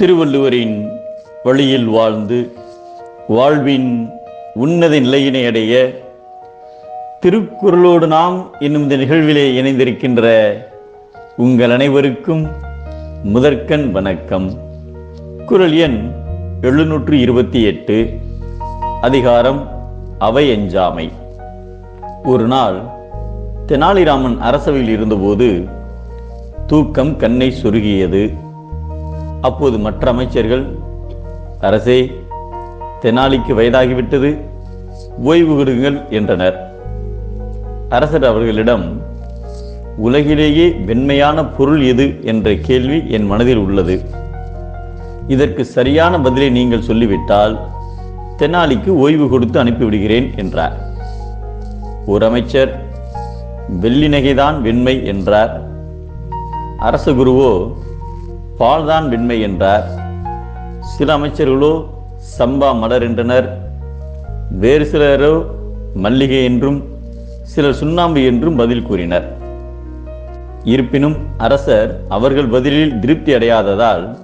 திருவள்ளுவரின் வழியில் வாழ்ந்து வாழ்வின் உன்னத நிலையினை அடைய திருக்குறளோடு நாம் என்னும் இந்த நிகழ்விலே இணைந்திருக்கின்ற உங்கள் அனைவருக்கும் முதற்கண் வணக்கம். குறள் எண் எழுநூற்று இருபத்தி எட்டு அதிகாரம் அவை எஞ்சாமை ஒரு நாள் தெனாலிராமன் அரசவையில் இருந்தபோது தூக்கம் கண்ணை சொருகியது. அப்போது மற்ற அமைச்சர்கள் அரசே தெனாலிக்கு வயதாகிவிட்டது ஓய்வு விடுங்கள் என்றனர். அரசர் அவர்களிடம் உலகிலேயே வெண்மையான பொருள் எது என்ற கேள்வி என் மனதில் உள்ளது. இதற்கு சரியான பதிலை நீங்கள் சொல்லிவிட்டால் தெனாலிக்கு ஓய்வு கொடுத்து அனுப்பிவிடுகிறேன் என்றார். ஒரு அமைச்சர் வெள்ளி நகைதான் வெண்மை என்றார். அரச குருவோ பால்தான் வெண்மை என்றார். சில அமைச்சர்களோ சம்பா மலர் என்றனர். வேறு சிலரோ மல்லிகை என்றும் சிலர் சுண்ணாம்பு என்றும் பதில் கூறினர். இருப்பினும் அரசர் அவர்கள் பதிலில் திருப்தி அடையாததால்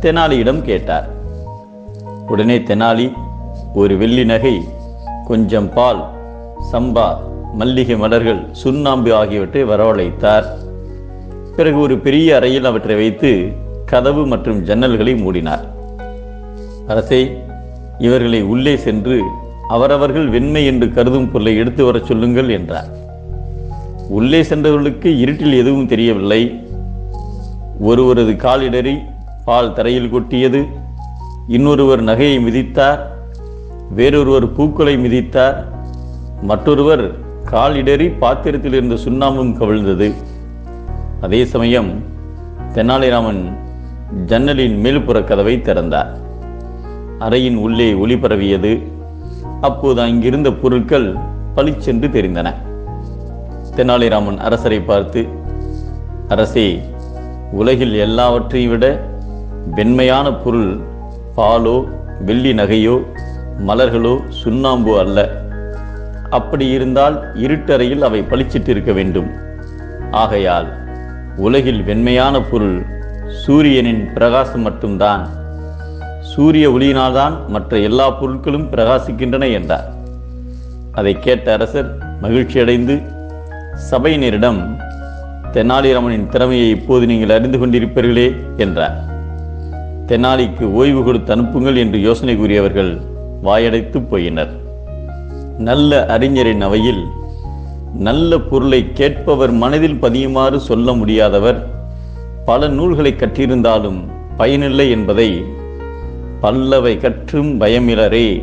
தெனாலியிடம் கேட்டார். உடனே தெனாலி ஒரு வெள்ளி நகை கொஞ்சம் பால் சம்பா மல்லிகை மலர்கள் சுண்ணாம்பு ஆகியவற்றை வரவழைத்தார். பிறகு ஒரு பெரிய அறையில் அவற்றை வைத்து கதவு மற்றும் ஜன்னல்களை மூடினார். அரசே இவர்களை உள்ளே சென்று அவரவர்கள் வெண்மை என்று கருதும் பொருளை எடுத்து வரச் சொல்லுங்கள் என்றார். உள்ளே சென்றவர்களுக்கு இருட்டில் எதுவும் தெரியவில்லை. ஒருவரது காலிடறி பால் தரையில் கொட்டியது. இன்னொருவர் நகையை மிதித்தார். வேறொருவர் பூக்களை மிதித்தார். மற்றொருவர் காலிடறி பாத்திரத்தில் இருந்த சுண்ணாம்பும் கவிழ்ந்தது. அதே சமயம் தெனாலிராமன் ஜன்னலின் மேல்புற கதவை திறந்தார். அறையின் உள்ளே ஒளி பரவியது அப்போது அங்கிருந்த பொருட்கள் பளிச்சென்று தெரிந்தன. தெனாலிராமன் அரசரை பார்த்து அரசே உலகில் எல்லாவற்றையும் விட வெண்மையான பொருள் பாலோ வெள்ளி நகையோ மலர்களோ சுண்ணாம்போ அல்ல. அப்படி இருந்தால் இருட்டறையில் அவை பளிச்சிட்டு இருக்க வேண்டும். ஆகையால் உலகில் வெண்மையான பொருள் சூரியனின் பிரகாசம் மட்டும்தான். சூரிய ஒளியினால்தான் மற்ற எல்லா பொருட்களும் பிரகாசிக்கின்றன என்றார். அதை கேட்ட அரசர் மகிழ்ச்சியடைந்து சபையினரிடம் தெனாலிராமனின் திறமையை இப்போது நீங்கள் அறிந்து கொண்டிருப்பீர்களே என்றார். தெனாலிக்கு ஓய்வு கொடுத்து அனுப்புங்கள் என்று யோசனை கூறியவர்கள் வாயடைத்து போயினர். நல்ல அறிஞரின் அவையில் நல்ல பொருளை கேட்பவர் மனதில் பதியுமாறு சொல்ல முடியாதவர். பல நூல்களை கற்றிருந்தாலும் பயனில்லை என்பதை பல்லவை கற்றும் பயமிலரே.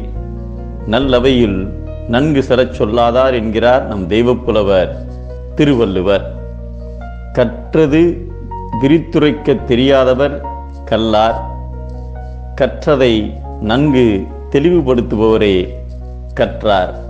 நல்லவையில் நன்கு செலச் சொல்லாதார் என்கிறார் நம் தெய்வப்புலவர் திருவள்ளுவர். கற்றது விரித்துரைக்க தெரியாதவர் கல்லார். கற்றதை நன்கு தெளிவுபடுத்துபவரே கற்றார்.